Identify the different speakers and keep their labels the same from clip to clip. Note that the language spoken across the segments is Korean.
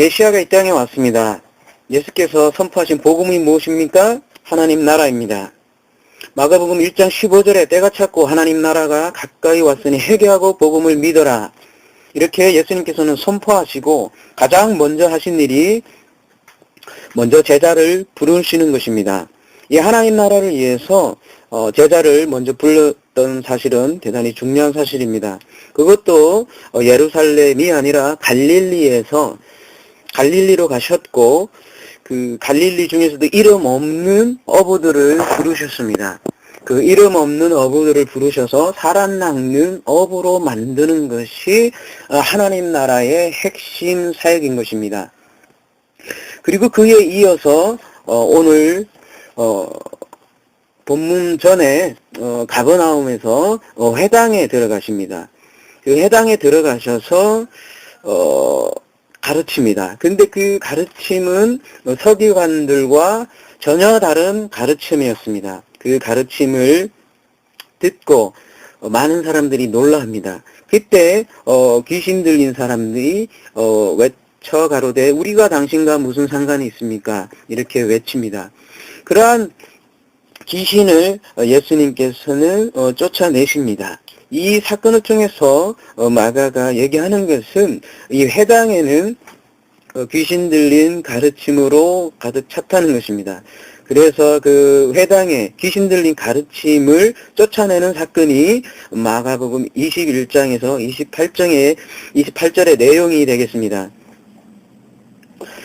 Speaker 1: 메시아가 이 땅에 왔습니다. 예수께서 선포하신 복음이 무엇입니까? 하나님 나라입니다. 마가복음 1장 15절에 때가 찼고 하나님 나라가 가까이 왔으니 회개하고 복음을 믿어라. 이렇게 예수님께서는 선포하시고 가장 먼저 하신 일이 먼저 제자를 부르시는 것입니다. 이 하나님 나라를 위해서 어, 제자를 먼저 불렀던 사실은 대단히 중요한 사실입니다. 그것도 어, 예루살렘이 아니라 갈릴리에서 갈릴리로 가셨고 그 갈릴리 중에서도 이름 없는 어부들을 부르셨습니다. 그 이름 없는 어부들을 부르셔서 살아 낚는 어부로 만드는 것이 어, 하나님 나라의 핵심 사역인 것입니다. 그리고 그에 이어서 어, 오늘 어, 본문 전에 어, 가버나움에서 어, 회당에 들어가십니다. 그 회당에 들어가셔서 어, 가르칩니다. 근데 그 가르침은 어, 서기관들과 전혀 다른 가르침이었습니다. 그 가르침을 듣고 어, 많은 사람들이 놀라합니다. 그때 어, 귀신 들린 사람들이 어, 외쳐 가로되 우리가 당신과 무슨 상관이 있습니까? 이렇게 외칩니다. 그러한 귀신을 어, 예수님께서는 어, 쫓아내십니다. 이 사건을 통해서 어, 마가가 얘기하는 것은 이 회당에는 어, 귀신 들린 가르침으로 가득 찼다는 것입니다. 그래서 그 회당에 귀신 들린 가르침을 쫓아내는 사건이 마가복음 21장에서 28장의 28절의 내용이 되겠습니다.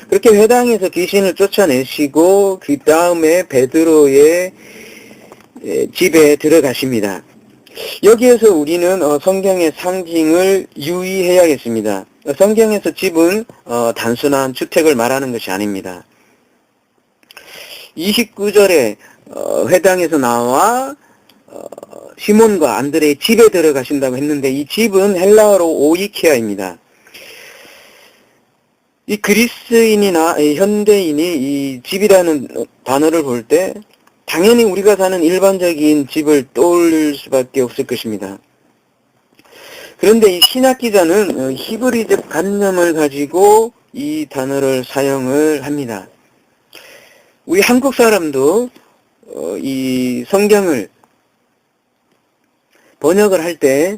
Speaker 1: 그렇게 회당에서 귀신을 쫓아내시고 그 다음에 베드로의 에, 집에 들어가십니다. 여기에서 우리는 어, 성경의 상징을 유의해야겠습니다. 어, 성경에서 집은 어, 단순한 주택을 말하는 것이 아닙니다. 29절에 어, 회당에서 나와 어, 시몬과 안드레의 집에 들어가신다고 했는데 이 집은 헬라어로 오이케아입니다. 이 그리스인이나 이 현대인이 이 집이라는 단어를 볼때 당연히 우리가 사는 일반적인 집을 떠올릴 수밖에 없을 것입니다. 그런데 이 신학 기자는 어, 히브리적 관념을 가지고 이 단어를 사용을 합니다. 우리 한국 사람도 어, 이 성경을 번역을 할 때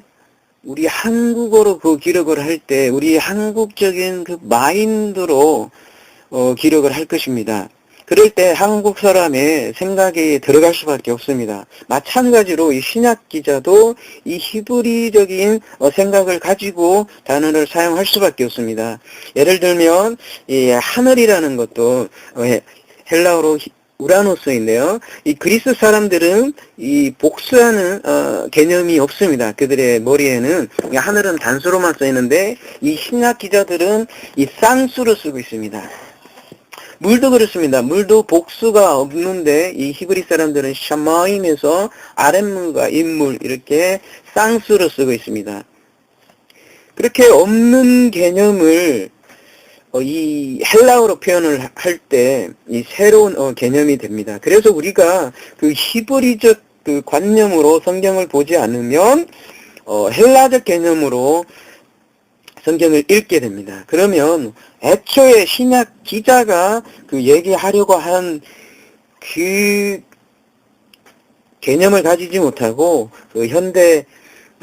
Speaker 1: 우리 한국어로 그 기록을 할 때 우리 한국적인 그 마인드로 어, 기록을 할 것입니다. 그럴 때 한국 사람의 생각이 들어갈 수밖에 없습니다. 마찬가지로 이 신약 기자도 이 히브리적인 어, 생각을 가지고 단어를 사용할 수밖에 없습니다. 예를 들면 이 하늘이라는 것도 어, 헬라어로 우라노스인데요. 이 그리스 사람들은 이 복수하는 어, 개념이 없습니다. 그들의 머리에는 하늘은 단수로만 써 있는데 이 신약 기자들은 이 쌍수로 쓰고 있습니다. 물도 그렇습니다. 물도 복수가 없는데 이 히브리 사람들은 샤마임에서 아랫물과 인물 이렇게 쌍수로 쓰고 있습니다. 그렇게 없는 개념을 어, 이 헬라어로 표현을 할 때 이 새로운 어, 개념이 됩니다. 그래서 우리가 그 히브리적 그 관념으로 성경을 보지 않으면 어, 헬라적 개념으로 성경을 읽게 됩니다. 그러면 애초에 신약 기자가 그 얘기하려고 한 그 개념을 가지지 못하고 그 현대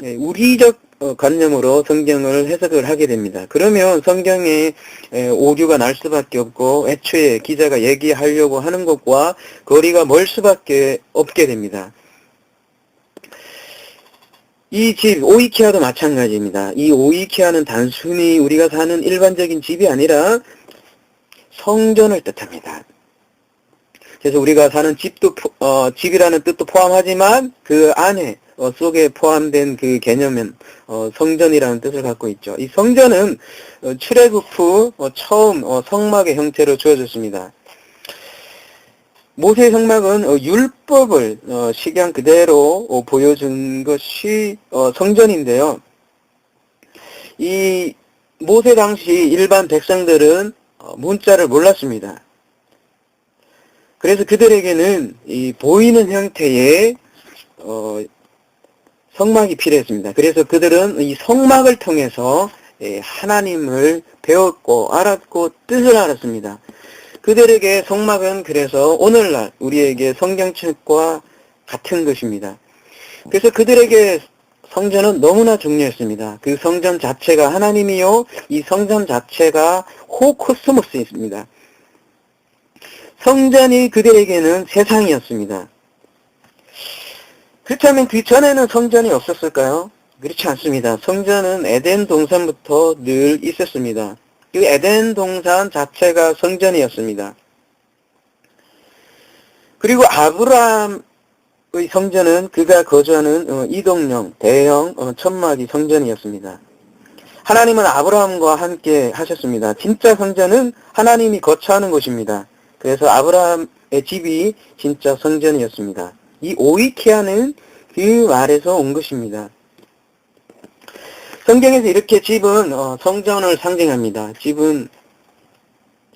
Speaker 1: 우리적 어, 관념으로 성경을 해석을 하게 됩니다. 그러면 성경에 오류가 날 수밖에 없고 애초에 기자가 얘기하려고 하는 것과 거리가 멀 수밖에 없게 됩니다. 이 집, 오이키아도 마찬가지입니다. 이 오이키아는 단순히 우리가 사는 일반적인 집이 아니라 성전을 뜻합니다. 그래서 우리가 사는 집도, 어, 집이라는 뜻도 포함하지만 그 안에 어, 속에 포함된 그 개념은 어, 성전이라는 뜻을 갖고 있죠. 이 성전은 어, 출애굽 후 어, 처음 어, 성막의 형태로 주어졌습니다. 모세 성막은 어, 율법을 어, 식양 그대로 어, 보여준 것이 어, 성전인데요. 이 모세 당시 일반 백성들은 어, 문자를 몰랐습니다. 그래서 그들에게는 이 보이는 형태의 어, 성막이 필요했습니다. 그래서 그들은 이 성막을 통해서 예, 하나님을 배웠고 알았고 뜻을 알았습니다. 그들에게 성막은 그래서 오늘날 우리에게 성경책과 같은 것입니다. 그래서 그들에게 성전은 너무나 중요했습니다. 그 성전 자체가 하나님이요, 이 성전 자체가 호코스모스였습니다. 성전이 그들에게는 세상이었습니다. 그렇다면 그 전에는 성전이 없었을까요? 그렇지 않습니다. 성전은 에덴 동산부터 늘 있었습니다. 그 에덴 동산 자체가 성전이었습니다. 그리고 아브라함의 성전은 그가 거주하는 어, 이동령, 대형 어, 천막이 성전이었습니다. 하나님은 아브라함과 함께 하셨습니다. 진짜 성전은 하나님이 거처하는 곳입니다. 그래서 아브라함의 집이 진짜 성전이었습니다. 이 오이케아는 그 말에서 온 것입니다. 성경에서 이렇게 집은 어, 성전을 상징합니다. 집은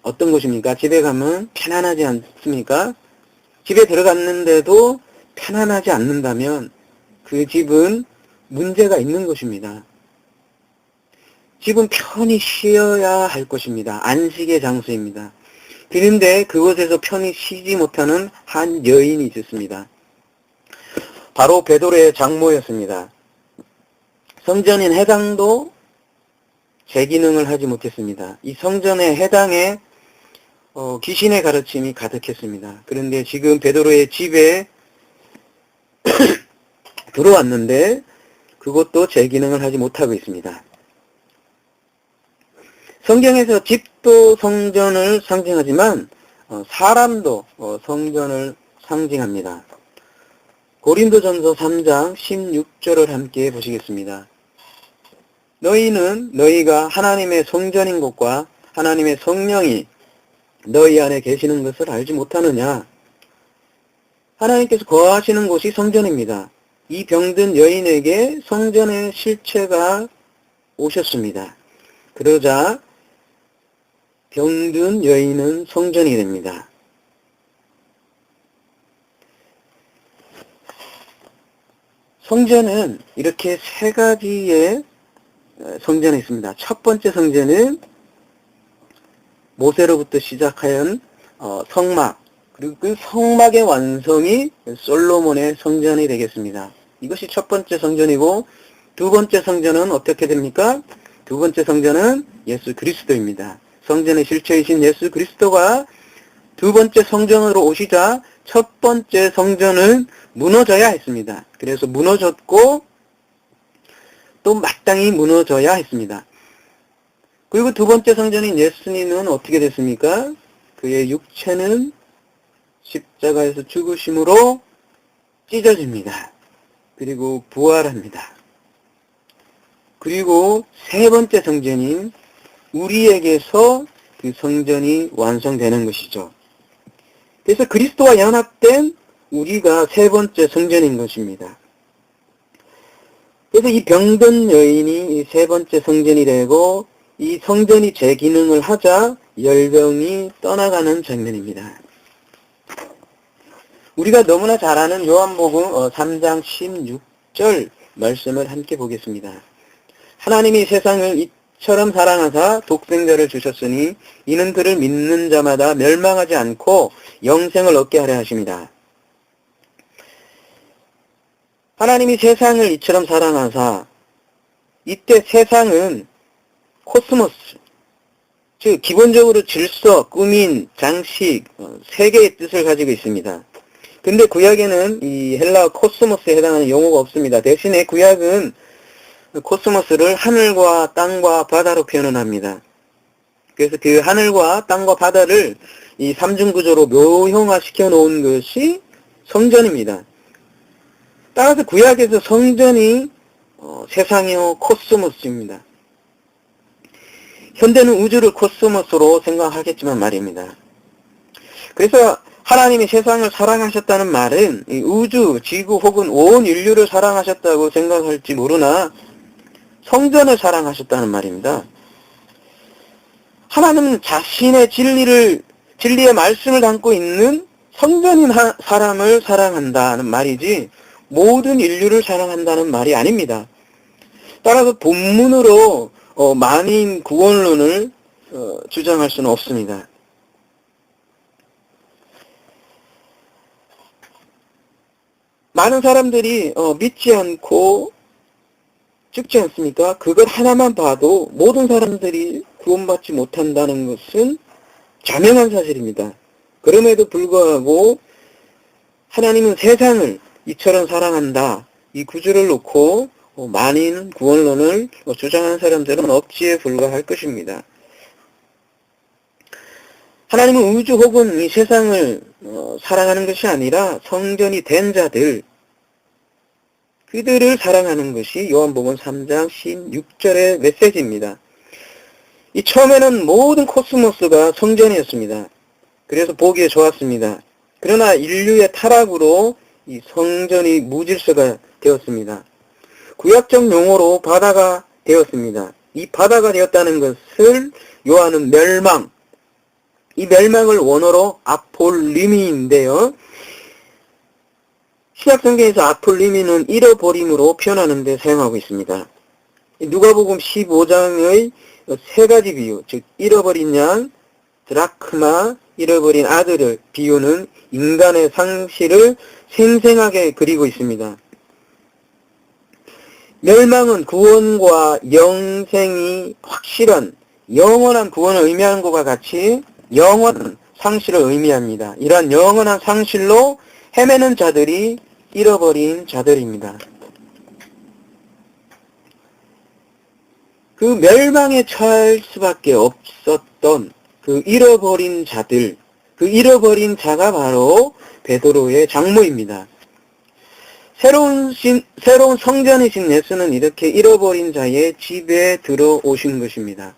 Speaker 1: 어떤 곳입니까? 집에 가면 편안하지 않습니까? 집에 들어갔는데도 편안하지 않는다면 그 집은 문제가 있는 것입니다. 집은 편히 쉬어야 할 것입니다. 안식의 장소입니다. 그런데 그곳에서 편히 쉬지 못하는 한 여인이 있었습니다. 바로 베드로의 장모였습니다. 성전인 해당도 제 기능을 하지 못했습니다. 이 성전의 해당에 어, 귀신의 가르침이 가득했습니다. 그런데 지금 베드로의 집에 들어왔는데 그것도 제 기능을 하지 못하고 있습니다. 성경에서 집도 성전을 상징하지만 어, 사람도 어, 성전을 상징합니다. 고린도전서 3장 16절을 함께 보시겠습니다. 너희는 너희가 하나님의 성전인 것과 하나님의 성령이 너희 안에 계시는 것을 알지 못하느냐? 하나님께서 거하시는 곳이 성전입니다. 이 병든 여인에게 성전의 실체가 오셨습니다. 그러자 병든 여인은 성전이 됩니다. 성전은 이렇게 세 가지의 성전이 있습니다. 첫 번째 성전은 모세로부터 시작하여 어, 성막 그리고 그 성막의 완성이 솔로몬의 성전이 되겠습니다. 이것이 첫 번째 성전이고 두 번째 성전은 어떻게 됩니까? 두 번째 성전은 예수 그리스도입니다. 성전의 실체이신 예수 그리스도가 두 번째 성전으로 오시자 첫 번째 성전은 무너져야 했습니다. 그래서 무너졌고 또 마땅히 무너져야 했습니다. 그리고 두 번째 성전인 예수님은 어떻게 됐습니까? 그의 육체는 십자가에서 죽으심으로 찢어집니다. 그리고 부활합니다. 그리고 세 번째 성전인 우리에게서 그 성전이 완성되는 것이죠. 그래서 그리스도와 연합된 우리가 세 번째 성전인 것입니다. 그래서 이 병든 여인이 세 번째 성전이 되고 이 성전이 제 기능을 하자 열병이 떠나가는 장면입니다. 우리가 너무나 잘 아는 요한복음 3장 어, 16절 말씀을 함께 보겠습니다. 하나님이 세상을 이처럼 사랑하사 독생자를 주셨으니 이는 그를 믿는 자마다 멸망하지 않고 영생을 얻게 하려 하십니다. 하나님이 세상을 이처럼 사랑하사 이때 세상은 코스모스 즉 기본적으로 질서, 꾸민, 장식 어, 세 개의 뜻을 가지고 있습니다. 근데 구약에는 이 헬라 코스모스에 해당하는 용어가 없습니다. 대신에 구약은 코스모스를 하늘과 땅과 바다로 표현을 합니다. 그래서 그 하늘과 땅과 바다를 이 삼중구조로 묘형화시켜 놓은 것이 성전입니다. 따라서 구약에서 성전이 어, 세상이요 코스모스입니다. 현대는 우주를 코스모스로 생각하겠지만 말입니다. 그래서 하나님이 세상을 사랑하셨다는 말은 우주, 지구 혹은 온 인류를 사랑하셨다고 생각할지 모르나 성전을 사랑하셨다는 말입니다. 하나님은 자신의 진리를 진리의 말씀을 담고 있는 성전인 사람을 사랑한다는 말이지 모든 인류를 사랑한다는 말이 아닙니다. 따라서 본문으로 어, 만인 구원론을 어, 주장할 수는 없습니다. 많은 사람들이 어, 믿지 않고 죽지 않습니까? 그걸 하나만 봐도 모든 사람들이 구원받지 못한다는 것은 자명한 사실입니다. 그럼에도 불구하고 하나님은 세상을 이처럼 사랑한다. 이 구주를 놓고 어, 만인 구원론을 어, 주장하는 사람들은 억지에 불과할 것입니다. 하나님은 우주 혹은 이 세상을 어, 사랑하는 것이 아니라 성전이 된 자들, 그들을 사랑하는 것이 요한복음 3장 16절의 메시지입니다. 이 처음에는 모든 코스모스가 성전이었습니다. 그래서 보기에 좋았습니다. 그러나 인류의 타락으로 이 성전이 무질서가 되었습니다. 구약적 용어로 바다가 되었습니다. 이 바다가 되었다는 것을 요한은 멸망, 이 멸망을 원어로 아폴리미인데요. 신약성경에서 아폴리미는 잃어버림으로 표현하는데 사용하고 있습니다. 누가복음 15장의 세 가지 비유, 즉 잃어버린 양, 드라크마, 잃어버린 아들을 비유는 인간의 상실을 생생하게 그리고 있습니다. 멸망은 구원과 영생이 확실한 영원한 구원을 의미하는 것과 같이 영원한 상실을 의미합니다. 이러한 영원한 상실로 헤매는 자들이 잃어버린 자들입니다. 그 멸망에 처할 수밖에 없었던 그 잃어버린 자들, 그 잃어버린 자가 바로 베드로의 장모입니다. 새로운 신, 새로운 성전이신 예수는 이렇게 잃어버린 자의 집에 들어오신 것입니다.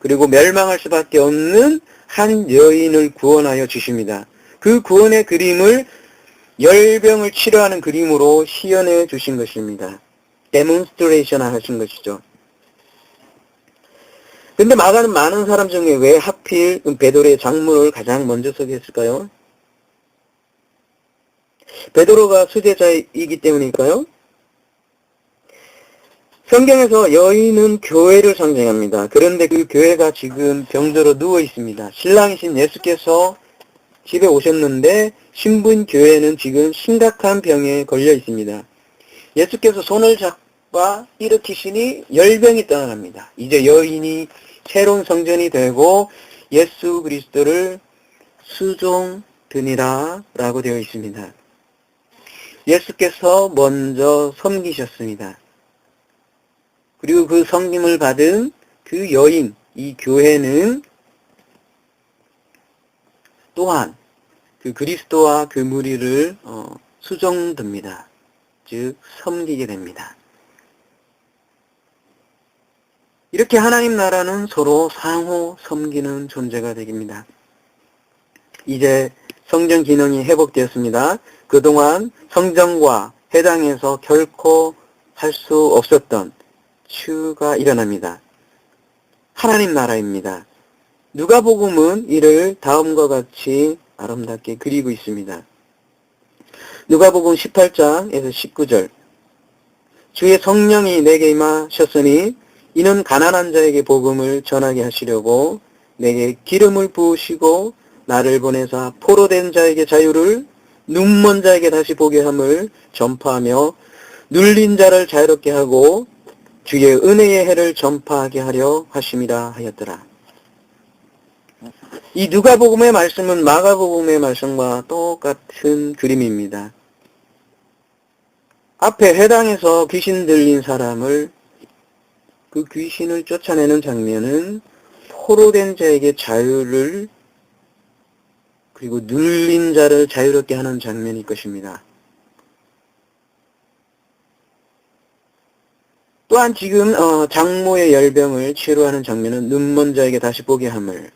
Speaker 1: 그리고 멸망할 수밖에 없는 한 여인을 구원하여 주십니다. 그 구원의 그림을 열병을 치료하는 그림으로 시연해 주신 것입니다. 데몬스트레이션 하신 것이죠. 근데 마가는 많은 사람 중에 왜 하필 베드로의 장모를 가장 먼저 소개했을까요? 베드로가 수제자이기 때문일까요? 성경에서 여인은 교회를 상징합니다. 그런데 그 교회가 지금 병들어 누워 있습니다. 신랑이신 예수께서 집에 오셨는데 신분 교회는 지금 심각한 병에 걸려 있습니다. 예수께서 손을 잡아 일으키시니 열병이 떠나갑니다. 이제 여인이 새로운 성전이 되고 예수 그리스도를 수종 드니라 라고 되어 있습니다. 예수께서 먼저 섬기셨습니다. 그리고 그 섬김을 받은 그 여인, 이 교회는 또한 그 그리스도와 그 무리를 어, 수종듭니다. 즉 섬기게 됩니다. 이렇게 하나님 나라는 서로 상호 섬기는 존재가 되깁니다. 이제 성전 기능이 회복되었습니다. 그동안 성전과 해당해서 결코 할 수 없었던 추가 일어납니다. 하나님 나라입니다. 누가복음은 이를 다음과 같이 아름답게 그리고 있습니다. 누가복음 18장에서 19절 주의 성령이 내게 임하셨으니 이는 가난한 자에게 복음을 전하게 하시려고 내게 기름을 부으시고 나를 보내사 포로된 자에게 자유를 눈먼 자에게 다시 보게 함을 전파하며 눌린 자를 자유롭게 하고 주의 은혜의 해를 전파하게 하려 하심이라 하였더라. 이 누가복음의 말씀은 마가복음의 말씀과 똑같은 그림입니다. 앞에 회당에서 귀신 들린 사람을 그 귀신을 쫓아내는 장면은 포로된 자에게 자유를 그리고 눌린 자를 자유롭게 하는 장면일 것입니다. 또한 지금 어, 장모의 열병을 치료하는 장면은 눈먼 자에게 다시 보게 함을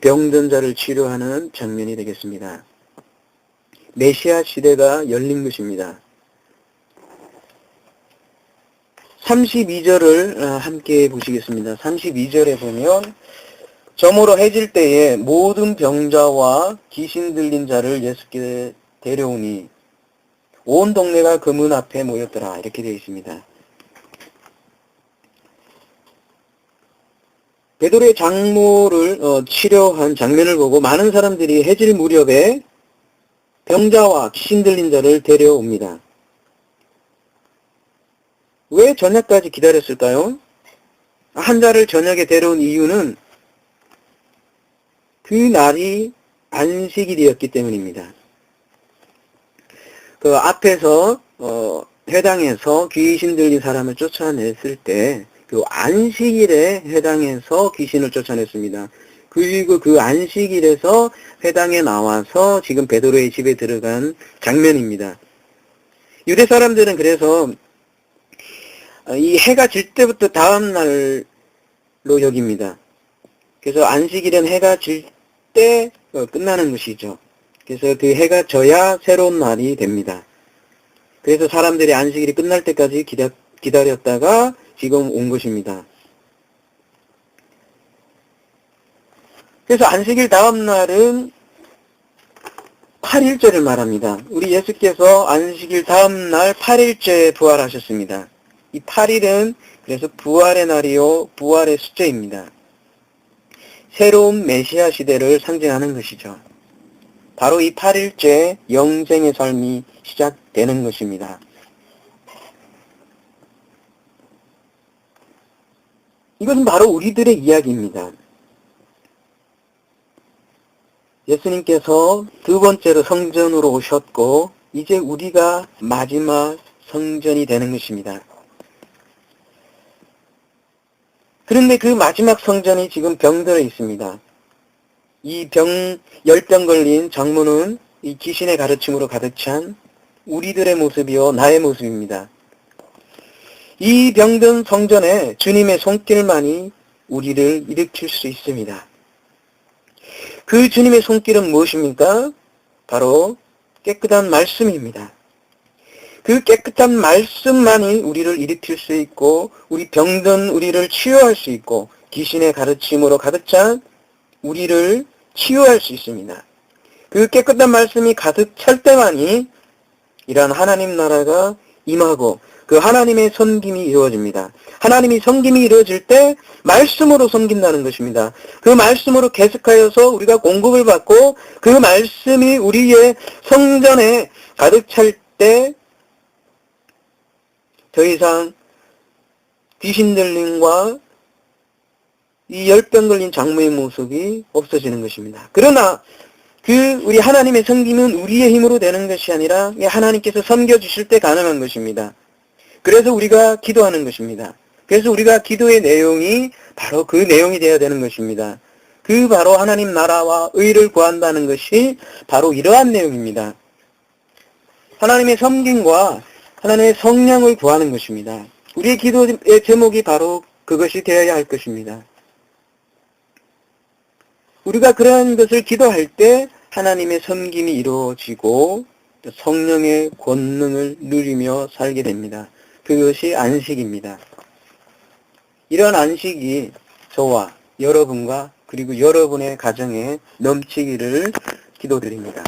Speaker 1: 병든 자를 치료하는 장면이 되겠습니다. 메시아 시대가 열린 것입니다. 32절을 어, 함께 보시겠습니다. 32절에 보면 점으로 해질 때에 모든 병자와 귀신 들린 자를 예수께 데려오니 온 동네가 그 문 앞에 모였더라 이렇게 되어 있습니다. 베드로의 장모를 어, 치료한 장면을 보고 많은 사람들이 해질 무렵에 병자와 귀신 들린 자를 데려옵니다. 왜 저녁까지 기다렸을까요? 한 자를 저녁에 데려온 이유는 그 날이 안식일이었기 때문입니다. 그 앞에서 어, 해당해서 귀신 들린 사람을 쫓아냈을 때 그 안식일에 해당해서 귀신을 쫓아냈습니다. 그리고 그 안식일에서 회당에 나와서 지금 베드로의 집에 들어간 장면입니다. 유대 사람들은 그래서 이 해가 질 때부터 다음 날로 여깁니다. 그래서 안식일은 해가 질 때 끝나는 것이죠. 그래서 그 해가 져야 새로운 날이 됩니다. 그래서 사람들이 안식일이 끝날 때까지 기다, 기다렸다가 지금 온 것입니다. 그래서 안식일 다음 날은 8일째를 말합니다. 우리 예수께서 안식일 다음 날 8일째에 부활하셨습니다. 이 8일은 그래서 부활의 날이요, 부활의 숫자입니다. 새로운 메시아 시대를 상징하는 것이죠. 바로 이 8일째 영생의 삶이 시작되는 것입니다. 이것은 바로 우리들의 이야기입니다. 예수님께서 두 번째로 성전으로 오셨고 이제 우리가 마지막 성전이 되는 것입니다. 그런데 그 마지막 성전이 지금 병들어 있습니다. 이 병, 열병 걸린 장모는 이 귀신의 가르침으로 가득 찬 우리들의 모습이요, 나의 모습입니다. 이 병든 성전에 주님의 손길만이 우리를 일으킬 수 있습니다. 그 주님의 손길은 무엇입니까? 바로 깨끗한 말씀입니다. 그 깨끗한 말씀만이 우리를 일으킬 수 있고 우리 병든 우리를 치유할 수 있고 귀신의 가르침으로 가득 찬 우리를 치유할 수 있습니다. 그 깨끗한 말씀이 가득 찰 때만이 이러한 하나님 나라가 임하고 그 하나님의 섬김이 이루어집니다. 하나님이 섬김이 이루어질 때 말씀으로 섬긴다는 것입니다. 그 말씀으로 계속하여서 우리가 공급을 받고 그 말씀이 우리의 성전에 가득 찰때 더 이상 귀신 들림과 이 열병 걸린 장모의 모습이 없어지는 것입니다. 그러나 그 우리 하나님의 섬김은 우리의 힘으로 되는 것이 아니라 하나님께서 섬겨주실 때 가능한 것입니다. 그래서 우리가 기도하는 것입니다. 그래서 우리가 기도의 내용이 바로 그 내용이 되어야 되는 것입니다. 그 바로 하나님 나라와 의를 구한다는 것이 바로 이러한 내용입니다. 하나님의 섬김과 하나님의 성령을 구하는 것입니다. 우리의 기도의 제목이 바로 그것이 되어야 할 것입니다. 우리가 그러한 것을 기도할 때 하나님의 섬김이 이루어지고 성령의 권능을 누리며 살게 됩니다. 그것이 안식입니다. 이런 안식이 저와 여러분과 그리고 여러분의 가정에 넘치기를 기도드립니다.